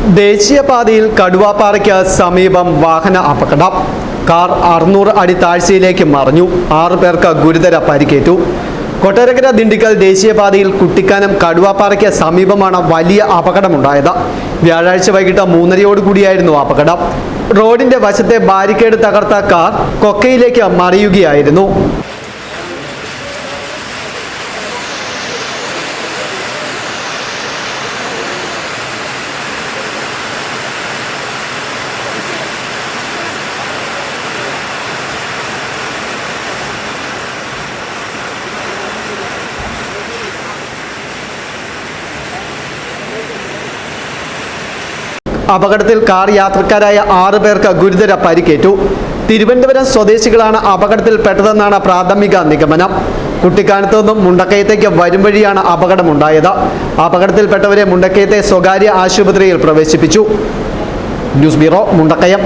ദേശീയപാതയിൽ കടുവാപ്പാറയ്ക്ക് സമീപം വാഹന അപകടം. കാർ അറുന്നൂറ് അടി താഴ്ചയിലേക്ക് മറിഞ്ഞു. ആറു പേർക്ക് ഗുരുതര പരിക്കേറ്റു. കൊട്ടാരക്കര ദിണ്ടിക്കൽ ദേശീയപാതയിൽ കുട്ടിക്കാനം കടുവാപ്പാറയ്ക്ക് സമീപമാണ് വലിയ അപകടമുണ്ടായത്. വ്യാഴാഴ്ച വൈകിട്ട് മൂന്നരയോടുകൂടിയായിരുന്നു അപകടം. റോഡിന്റെ വശത്തെ ബാരിക്കേഡ് തകർത്ത കാർ കൊക്കയിലേക്ക് മറിയുകയായിരുന്നു. അപകടത്തിൽ കാർ യാത്രക്കാരായ ആറ് പേർക്ക് ഗുരുതര പരിക്കേറ്റു. തിരുവനന്തപുരം സ്വദേശികളാണ് അപകടത്തിൽപ്പെട്ടതെന്നാണ് പ്രാഥമിക നിഗമനം. കുട്ടിക്കാനത്തു നിന്നും മുണ്ടക്കയത്തേക്ക് വരും വഴിയാണ് അപകടമുണ്ടായത്. അപകടത്തിൽപ്പെട്ടവരെ മുണ്ടക്കയത്തെ സ്വകാര്യ ആശുപത്രിയിൽ പ്രവേശിപ്പിച്ചു. News bureau Mundakayam.